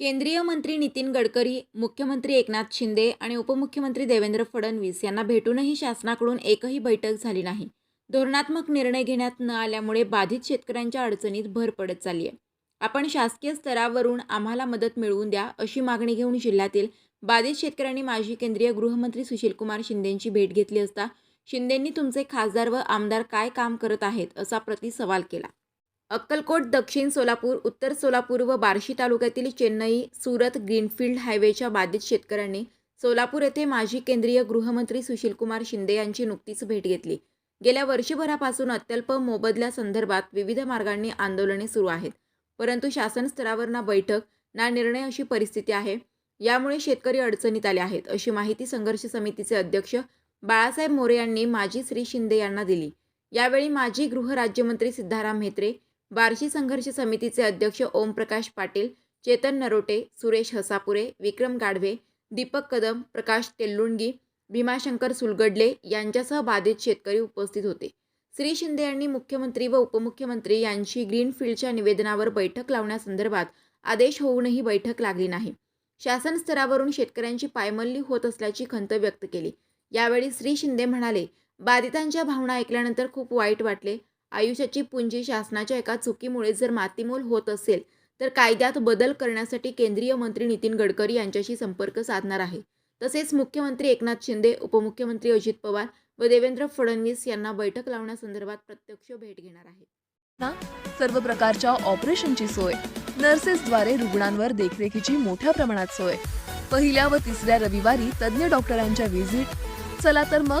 केंद्रीय मंत्री नितीन गडकरी मुख्यमंत्री एकनाथ शिंदे आणि उपमुख्यमंत्री देवेंद्र फडणवीस यांना भेटूनही शासनाकडून एकही बैठक झाली नाही. धोरणात्मक निर्णय घेण्यात न आल्यामुळे बाधित शेतकऱ्यांच्या अडचणीत भर पडत चालली आहे आपण शासकीय स्तरावरून आम्हाला मदत मिळवून द्या अशी मागणी घेऊन जिल्ह्यातील बाधित शेतकऱ्यांनी माजी केंद्रीय गृहमंत्री सुशीलकुमार शिंदेंची भेट घेतली असता शिंदेंनी तुमचे खासदार व आमदार काय काम करत आहेत असा प्रतिसवाल केला. अक्कलकोट दक्षिण सोलापूर उत्तर सोलापूर व बार्शी तालुक्यातील चेन्नई सुरत ग्रीनफील्ड हायवेच्या बाधित शेतकऱ्यांनी सोलापूर येथे माजी केंद्रीय गृहमंत्री सुशीलकुमार शिंदे यांची नुकतीच भेट घेतली. गेल्या वर्षभरापासून अत्यल्प मोबदल्या संदर्भात विविध मार्गांनी आंदोलने सुरू आहेत. परंतु शासन स्तरावर ना बैठक ना निर्णय अशी परिस्थिती आहे. यामुळे शेतकरी अडचणीत आले आहेत अशी माहिती संघर्ष समितीचे अध्यक्ष बाळासाहेब मोरे यांनी माजी श्री शिंदे यांना दिली. यावेळी माजी गृहराज्यमंत्री सिद्धाराम म्हेत्रे बार्शी संघर्ष समितीचे अध्यक्ष ओमप्रकाश पाटील चेतन नरोटे सुरेश हसापुरे विक्रम गाढवे दीपक कदम प्रकाश तेल्लुणगी भीमाशंकर सुलगडले यांच्यासह बाधित शेतकरी उपस्थित होते. श्री शिंदे यांनी मुख्यमंत्री व उपमुख्यमंत्री यांची ग्रीनफील्डच्या निवेदनावर बैठक लावण्यासंदर्भात आदेश होऊनही बैठक लागली नाही. शासन स्तरावरून शेतकऱ्यांची पायमल्ली होत असल्याची खंत व्यक्त केली. यावेळी श्री शिंदे म्हणाले बाधितांच्या भावना ऐकल्यानंतर खूप वाईट वाटले. आयुष्याची पुंजी शासनाच्या एका चुकीमुळे जर मातीमोल होत असेल तर कायद्यात बदल करण्यासाठी केंद्रीय मंत्री नितीन गडकरी यांच्याशी संपर्क साधणार आहे. तसेच मुख्यमंत्री एकनाथ शिंदे उपमुख्यमंत्री अजित पवार व देवेंद्र फडणवीस यांना बैठक लावण्यासंदर्भात प्रत्यक्ष भेट घेणार आहे. ना सर्व प्रकारच्या ऑपरेशनची सोय नर्सेसद्वारे रुग्णांवर देखरेखीची मोठ्या प्रमाणात सोय. पहिल्या व तिसऱ्या रविवारी तज्ज्ञ डॉक्टरांच्या व्हिजिट चला तर मग